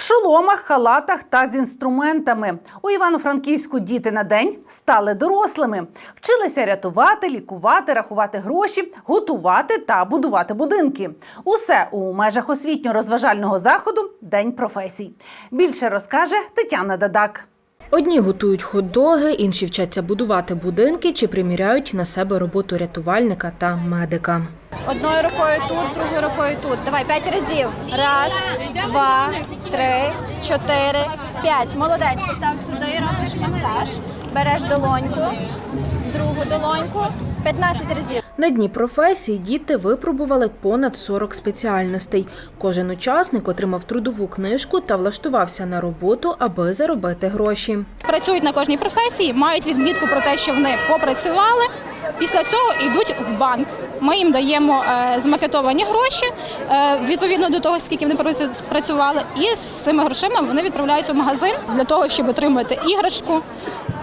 В шоломах, халатах та з інструментами у Івано-Франківську діти на день стали дорослими, вчилися рятувати, лікувати, рахувати гроші, готувати та будувати будинки. Усе у межах освітньо-розважального заходу День професій. Більше розкаже Тетяна Дадак. Одні готують хот-доги, інші вчаться будувати будинки чи приміряють на себе роботу рятувальника та медика. Одною рукою тут, другою рукою тут. Давай п'ять разів. Раз, два, три, чотири, п'ять. Молодець. Став сюди, робиш масаж. Береш долоньку, другу долоньку. 15 разів. На дні професії діти випробували понад 40 спеціальностей. Кожен учасник отримав трудову книжку та влаштувався на роботу, аби заробити гроші. працюють на кожній професії, мають відмітку про те, що вони попрацювали. Після цього йдуть в банк. Ми їм даємо е, змакетовані гроші е, відповідно до того, скільки вони працювали, і з цими грошима вони відправляються в магазин для того, щоб отримати іграшку,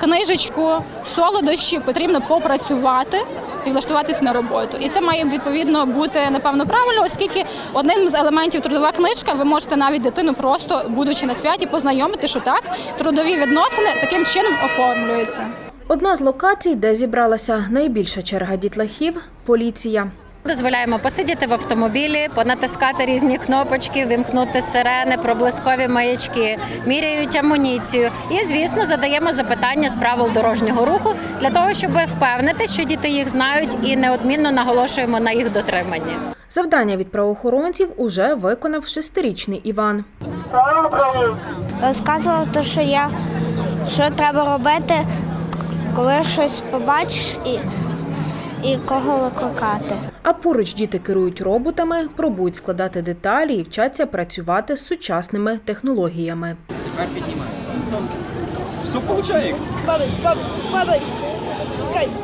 книжечку, солодощі. Потрібно попрацювати і влаштуватись на роботу. І це має відповідно бути напевно правильно, оскільки одним з елементів трудова книжка ви можете навіть дитину просто будучи на святі познайомити, що так трудові відносини таким чином оформлюються. Одна з локацій, де зібралася найбільша черга дітлахів поліція. Дозволяємо посидіти в автомобілі, понатискати різні кнопочки, вимкнути сирени, проблискові маячки, міряють амуніцію. І, звісно, задаємо запитання з правил дорожнього руху для того, щоб впевнити, що діти їх знають, і неодмінно наголошуємо на їх дотриманні. Завдання від правоохоронців уже виконав шестирічний Іван. розказував те, що я що треба робити, коли щось побачиш і, і кого викликати. А поруч діти керують роботами, пробують складати деталі і вчаться працювати з сучасними технологіями.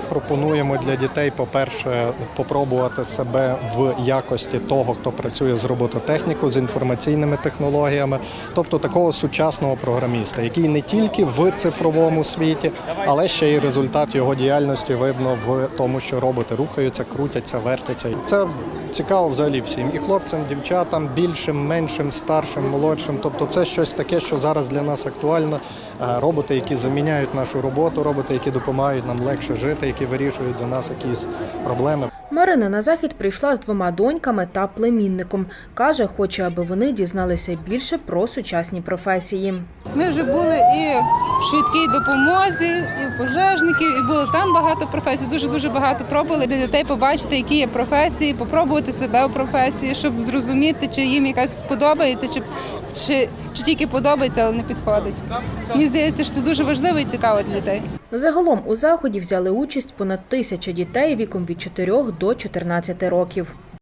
Пропонуємо для дітей, по-перше, попробувати себе в якості того, хто працює з робототехніку, з інформаційними технологіями, тобто такого сучасного програміста, який не тільки в цифровому світі, але ще й результат його діяльності видно в тому, що роботи рухаються, крутяться, вертяться. І Це цікаво взагалі всім і хлопцям, дівчатам, більшим, меншим, старшим, молодшим. Тобто, це щось таке, що зараз для нас актуально. Е, Роботи, які заміняють нашу роботу, роботи, які допомагають нам легше жити, які вирішують за нас якісь проблеми. Марина на захід прийшла з двома доньками та племінником. Каже, хоче, аби вони дізналися більше про сучасні професії. Ми вже були і в швидкій допомозі, і в пожежників, і було там багато професій. Дуже дуже багато пробували для дітей побачити, які є професії, попробувати себе у професії, щоб зрозуміти, чи їм якась сподобається, чи, чи, чи тільки подобається, але не підходить. Мені здається, що це дуже важливо і цікаво для дітей. Загалом у заході взяли участь понад тисяча дітей віком від 4 до 14 років.